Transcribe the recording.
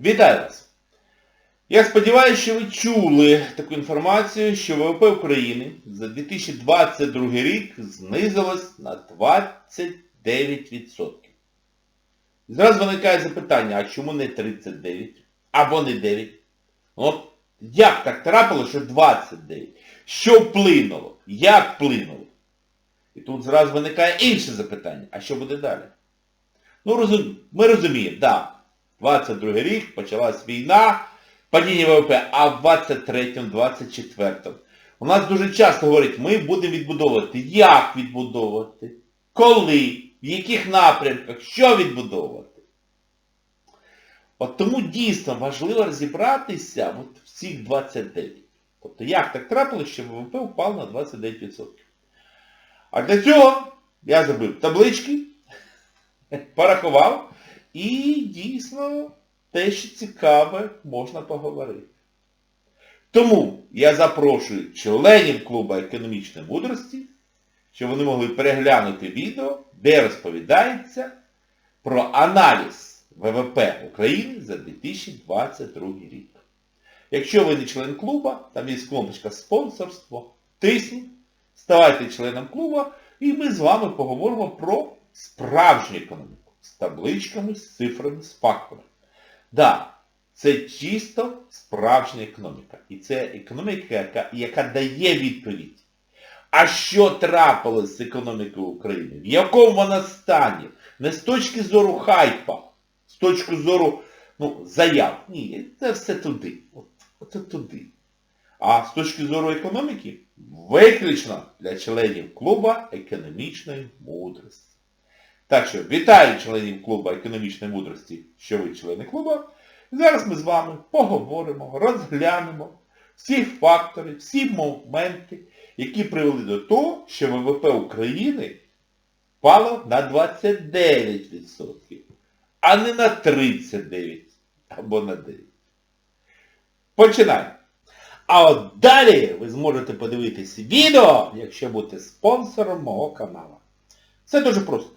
Вітаю вас! Я сподіваюся, що ви чули таку інформацію, що ВВП України за 2022 рік знизилось на 29%. І Зразу виникає запитання, а чому не 39? Або не 9? Ну, От як так трапилося, що 29? Що вплинуло? Як вплинуло? І тут зразу виникає інше запитання. А що буде далі? Ну, розум... ми розуміємо, так, да, 22 рік почалась війна, падіння ВВП, а в 23-му, 24-му. У нас дуже часто говорять, ми будемо відбудовувати. Як відбудовувати? Коли? В яких напрямках? Що відбудовувати? От тому дійсно важливо розібратися от в цих 29. Тобто як так трапилося, що ВВП впав на 29%. А для цього я зробив таблички, порахував і дійсно те, що цікаве, можна поговорити. Тому я запрошую членів клубу економічної мудрості, щоб вони могли переглянути відео, де розповідається про аналіз ВВП України за 2022 рік. Якщо ви не член клуба, там є кнопочка спонсорство, тисніть, ставайте членом клуба, і ми з вами поговоримо про справжню економіку. З табличками, з цифрами, з факторами. Да, це чисто справжня економіка. І це економіка, яка, яка дає відповідь. А що трапилось з економікою України? В якому вона стані? Не з точки зору хайпа, з точки зору ну, заяв. Ні, це все туди. От, от туди. А з точки зору економіки, виключно для членів клуба економічної мудрості. Так що вітаю членів клуба економічної мудрості, що ви члени клуба. Зараз ми з вами поговоримо, розглянемо всі фактори, всі моменти, які привели до того, що ВВП України впало на 29%, а не на 39% або на 9%. Починаємо. А от далі ви зможете подивитись відео, якщо будете спонсором мого каналу. Все дуже просто.